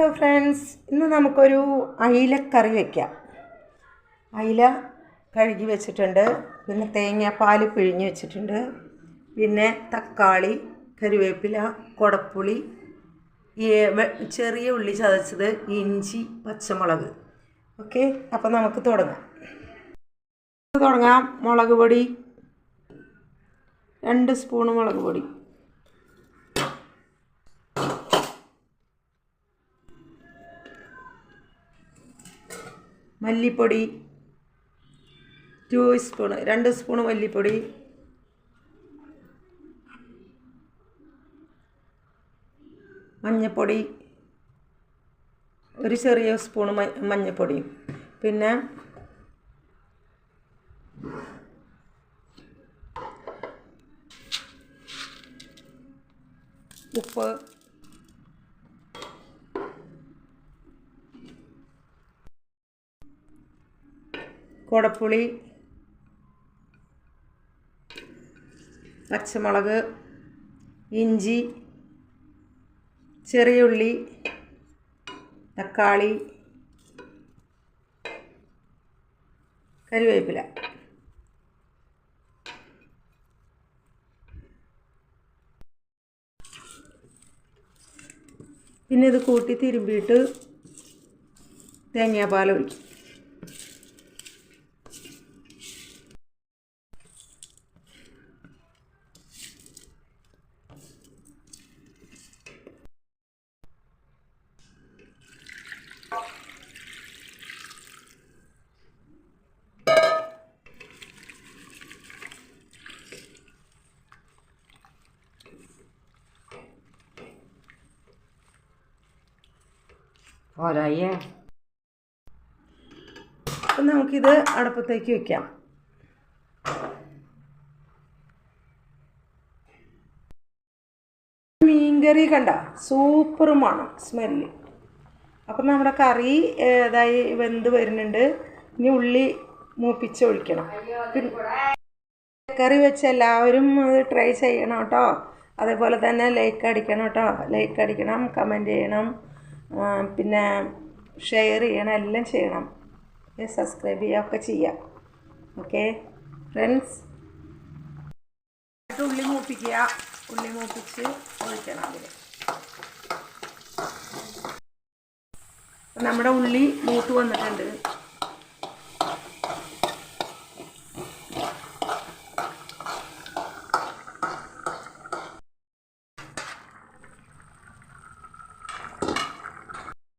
Hello friends ഇന്ന് നമുക്കൊരു അയിലക്കറി വയ്ക്കാം അയില കഴുകി വെച്ചിട്ടുണ്ട്. പിന്നെ തേങ്ങാപ്പാൽ പിഴിഞ്ഞ് വെച്ചിട്ടുണ്ട്. പിന്നെ തക്കാളി കരുവേപ്പില കുടപ്പുളി ചെറിയ ഉള്ളി ചതച്ചത് ഇഞ്ചി പച്ചമുളക്. ഓക്കെ അപ്പോൾ നമുക്ക് തുടങ്ങാം. തുടങ്ങാം. മുളക് പൊടി. രണ്ട് സ്പൂണ് മുളക് പൊടി. മല്ലിപ്പൊടി ടു സ്പൂൺ രണ്ട് സ്പൂൺ മല്ലിപ്പൊടി. മഞ്ഞൾപ്പൊടി ഒരു ചെറിയ സ്പൂൺ മഞ്ഞൾപ്പൊടി പിന്നെ ഉപ്പ്. കുടപ്പുളി പച്ചമുളക് ഇഞ്ചി ചെറിയുള്ളി തക്കാളി കറിവേപ്പില. പിന്നെ ഇത് കൂട്ടി തിരുമ്പിയിട്ട് തേങ്ങാപ്പാൽ ഒഴിക്കും. പോരായേ അപ്പം നമുക്കിത് അടുപ്പത്തേക്ക് വയ്ക്കാം മീൻകറി കണ്ട സൂപ്പർ മണം സ്മെല്ല് അപ്പം നമ്മുടെ കറി ഇതായി വെന്ത് വരുന്നുണ്ട്. ഇനി ഉള്ളി മൂപ്പിച്ച് ഒഴിക്കണം. കറി വെച്ച് എല്ലാവരും അത് ട്രൈ ചെയ്യണം കേട്ടോ. അതേപോലെ തന്നെ ലൈക്ക് അടിക്കണം കേട്ടോ. ലൈക്ക് അടിക്കണം കമന്റ് ചെയ്യണം. പിന്നെ ഷെയർ ചെയ്യണം എല്ലാം ചെയ്യണം. സബ്സ്ക്രൈബ് ചെയ്യുക ഒക്കെ ചെയ്യാം. ഓക്കെ ഫ്രണ്ട്സ് ഉള്ളി മൂപ്പിക്കുക. ഉള്ളി മൂപ്പിച്ച് ഒഴിക്കണം അതിൽ നമ്മുടെ ഉള്ളി മൂത്ത് വന്നിട്ടുണ്ട്.